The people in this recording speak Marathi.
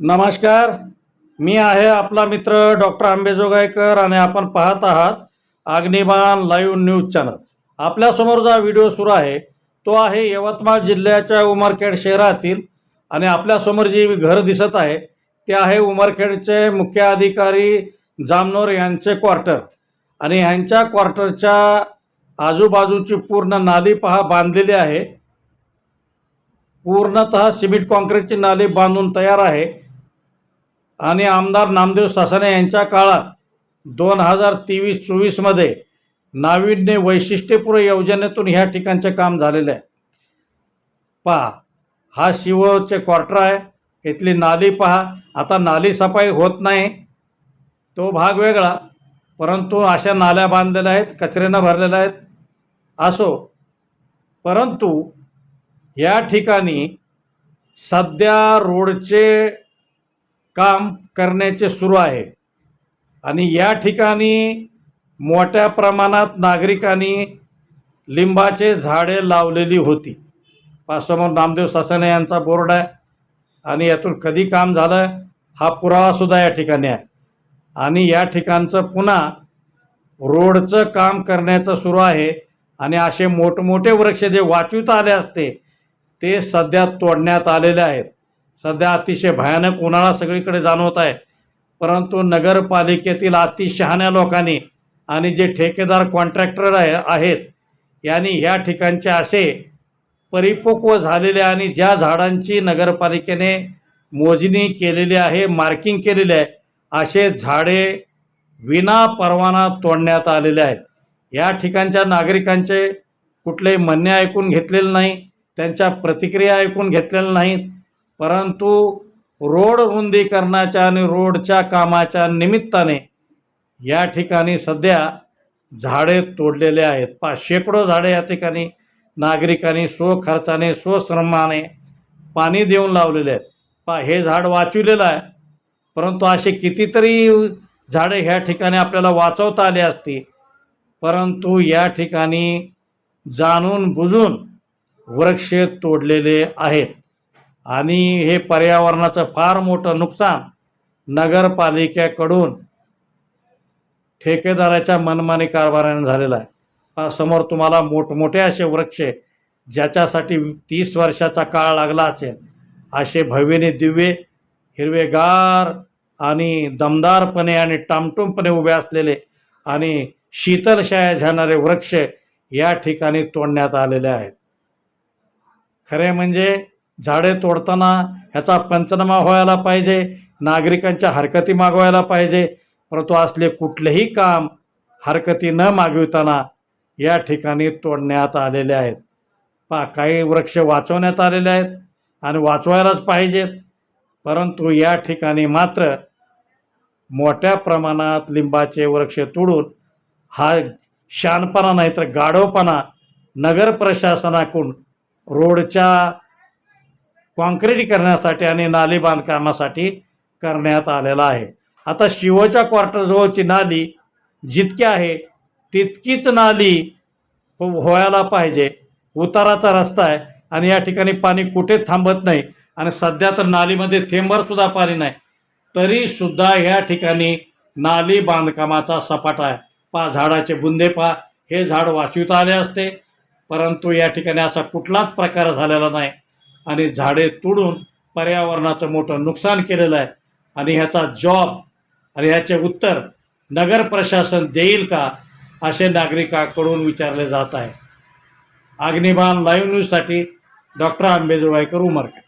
नमस्कार. मी आहे आपला मित्र डॉक्टर आंबेजोगाईकर आणि आपण पाहत आहात अग्निबाण लाईव्ह न्यूज चॅनल. आपल्यासमोर जो व्हिडिओ सुरू आहे तो आहे यवतमाळ जिल्ह्याच्या उमरखेड शहरातील आणि आपल्यासमोर जी घर दिसत आहे ते आहे उमरखेडचे मुख्य अधिकारी जामनोर यांचे क्वार्टर आणि ह्यांच्या क्वार्टरच्या आजूबाजूची पूर्ण नाली पहा बांधलेली आहे. पूर्णतः सिमेंट कॉन्क्रीटची नाली बांधून तयार आहे. आणि आमदार नामदेव सासाने यांच्या काळात दोन हजार तेवीस चोवीसमध्ये नाविन्य वैशिष्ट्यपूर्ण योजनेतून ह्या ठिकाणचे काम झालेले आहे. पहा हा शिवचे क्वार्टर आहे इथली नाली पहा. आता नाली सफाई होत नाही तो भाग वेगळा परंतु अशा नाल्या बांधलेल्या आहेत कचऱ्यानं भरलेल्या आहेत असो. परंतु या ठिकाणी सध्या रोडचे काम करण्याचे सुरू आहे. आणि या ठिकाणी मोठ्या प्रमाणात नागरिकांनी लिंबाचे झाडे लावलेली होती. पासमोर नामदेव सासने यांचा बोर्ड आहे. आणि यातून कधी काम झालं हा पुरावासुद्धा या ठिकाणी आहे. आणि या ठिकाणचं पुन्हा रोडचं काम करण्याचं सुरू आहे. आणि असे मोठमोठे वृक्ष जे वाचवता आले असते ते सध्या तोडण्यात आलेले आहेत. सध्या अतिशय भयानक उन्हाळा सगळीकडे जाणवत आहे. परंतु नगरपालिकेतील अतिशहाण्या लोकांनी आणि जे ठेकेदार कॉन्ट्रॅक्टर आहे आहेत यांनी ह्या ठिकाणचे असे परिपक्व झालेले आणि ज्या झाडांची नगरपालिकेने मोजणी केलेली आहे मार्किंग केलेली आहे असे झाडे विना परवाना तोडण्यात आलेले आहेत. या ठिकाणच्या नागरिकांचे कुठलेही म्हणणे ऐकून घेतलेले नाही त्यांच्या प्रतिक्रिया ऐकून घेतलेल्या नाहीत. परंतु रोड रुंदीकरणाच्या आणि रोडच्या कामाच्या निमित्ताने या ठिकाणी सध्या झाडे तोडलेले आहेत. पा शेकडो झाडे या ठिकाणी नागरिकांनी स्वखर्चाने स्वश्रमाने पाणी देऊन लावलेले आहेत. पा हे झाड वाचविलेलं आहे. परंतु असे कितीतरी झाडे ह्या ठिकाणी आपल्याला वाचवता आली असती. परंतु या ठिकाणी जाणून बुजून वृक्ष तोडलेले आहेत. आणि हे पर्यावरणाचं फार मोठं नुकसान नगरपालिकेकडून ठेकेदाराच्या मनमानी कारभाराने झालेलं आहे. समोर तुम्हाला मोठमोठे असे वृक्ष ज्याच्यासाठी तीस वर्षाचा काळ लागला असेल. असे भव्यने दिव्य हिरवेगार आणि दमदारपणे आणि टामटुमपणे उभे असलेले आणि शीतलशाया झाणारे वृक्ष या ठिकाणी तोडण्यात आलेले आहेत. खरे म्हणजे झाडे तोडताना ह्याचा पंचनामा व्हायला पाहिजे नागरिकांच्या हरकती मागवायला पाहिजे. परंतु असले कुठलेही काम हरकती न मागविताना या ठिकाणी तोडण्यात आलेले आहेत. पा काही वृक्ष वाचवण्यात आलेले आहेत आणि वाचवायलाच पाहिजेत. परंतु या ठिकाणी मात्र मोठ्या प्रमाणात लिंबाचे वृक्ष तोडून हा शानपणा नाही तर गाढवपणा नगर प्रशासनाकडून रोडच्या कॉन्क्रिटीकरणासाठी आणि नाली बांधकामासाठी करण्यात आलेला आहे. आता शिवच्या क्वार्टरजवळची नाली जितकी आहे तितकीच नाली व्हायला पाहिजे. उताराचा रस्ता आहे आणि या ठिकाणी पाणी कुठे थांबत नाही आणि सध्या तर नालीमध्ये थेंबरसुद्धा पाणी नाही. तरीसुद्धा या ठिकाणी नाली बांधकामाचा सपाटा आहे. पा झाडाचे बुंदे पा हे झाड वाचविता आले असते परंतु या ठिकाणी असा कुठलाच प्रकार झालेला नाही. आणि झाडे तोडून पर्यावरणाचं मोठं नुकसान केलेलं आहे. आणि ह्याचा जॉब आणि ह्याचे उत्तर नगर प्रशासन देईल का असे नागरिकांकडून विचारले जात आहे. अग्निबाण लाईव्ह न्यूजसाठी डॉक्टर आंबेजोगाईकर उमरकर